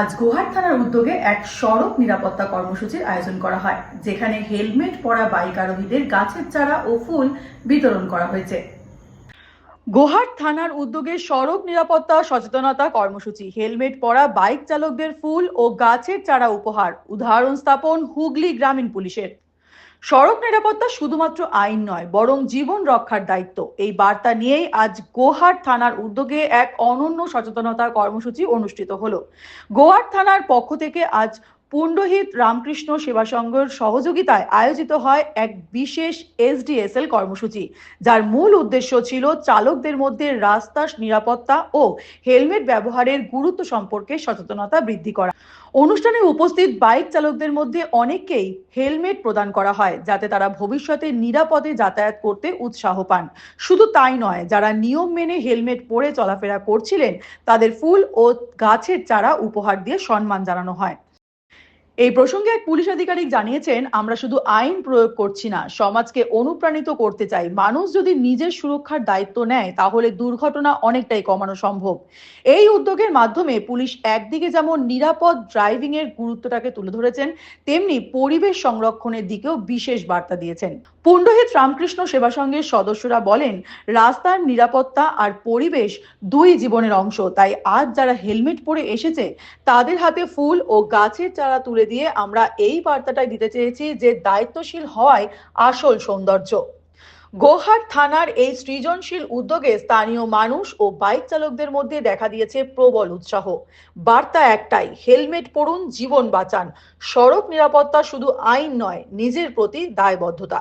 আজ গোহাট থানার উদ্যোগে এক সড়ক নিরাপত্তা কর্মসূচির আয়োজন করা হয়, যেখানে হেলমেট পরা বাইক আরোহীদের গাছের চারা ও ফুল বিতরণ করা হয়েছে। গোহাট থানার উদ্যোগে সড়ক নিরাপত্তা, সচেতনতা কর্মসূচি, হেলমেট পরা বাইক চালকদের ফুল ও গাছের চারা উপহার, উদাহরণ স্থাপন হুগলি গ্রামীণ পুলিশের। সড়ক নিরাপত্তা শুধুমাত্র আইন নয়, বরং জীবন রক্ষার দায়িত্ব। এই বার্তা নিয়েই আজ গোহাট থানার উদ্যোগে এক অনন্য সচেতনতা কর্মসূচি অনুষ্ঠিত হলো। গোহাট থানার পক্ষ থেকে আজ পুণ্ডহিত রামকৃষ্ণ সেবা সংঘের সহযোগিতায় আয়োজিত হয় এক বিশেষ এসডিএসএল কর্মসূচি, যার মূল উদ্দেশ্য ছিল চালকদের মধ্যে রাস্তার নিরাপত্তা ও হেলমেট ব্যবহারের গুরুত্ব সম্পর্কে সচেতনতা বৃদ্ধি করা। অনুষ্ঠানে উপস্থিত বাইক চালকদের মধ্যে অনেককেই হেলমেট প্রদান করা হয়, যাতে তারা ভবিষ্যতে নিরাপদে যাতায়াত করতে উৎসাহ পান। শুধু তাই নয়, যারা নিয়ম মেনে হেলমেট পরে চলাফেরা করছিলেন, তাদের ফুল ও গাছের চারা উপহার দিয়ে সম্মান জানানো হয়। এই প্রসঙ্গে এক পুলিশ আধিকারিক জানিয়েছেন, আমরা শুধু আইন প্রয়োগ করছি না, সমাজকে অনুপ্রাণিত করতে চাই। মানুষ যদি নিজের সুরক্ষার দায়িত্ব নেয়, তাহলে দুর্ঘটনা অনেকটাই কমানো সম্ভব। এই উদ্যোগের মাধ্যমে পুলিশ একদিকে যেমন নিরাপদ ড্রাইভিং এর গুরুত্বটাকে তুলে ধরেছেন, তেমনি পরিবেশ সংরক্ষণের দিকেও বিশেষ বার্তা দিয়েছেন। পুণ্ডহিত রামকৃষ্ণ সেবা সংঘের সদস্যরা বলেন, রাস্তার নিরাপত্তা আর পরিবেশ দুই জীবনের অংশ। তাই আজ যারা হেলমেট পরে এসেছে, তাদের হাতে ফুল ও গাছের চারা তুলে দিয়ে আমরা এই বার্তাটাই দিতে চেয়েছি যে দায়িত্বশীল হওয়াই আসল সৌন্দর্য। গোহাট থানার এই সৃজনশীল উদ্যোগে স্থানীয় মানুষ ও বাইক চালকদের মধ্যে দেখা দিয়েছে প্রবল উৎসাহ। বার্তা একটাই, হেলমেট পরুন, জীবন বাঁচান। সড়ক নিরাপত্তা শুধু আইন নয়, নিজের প্রতি দায়বদ্ধতা।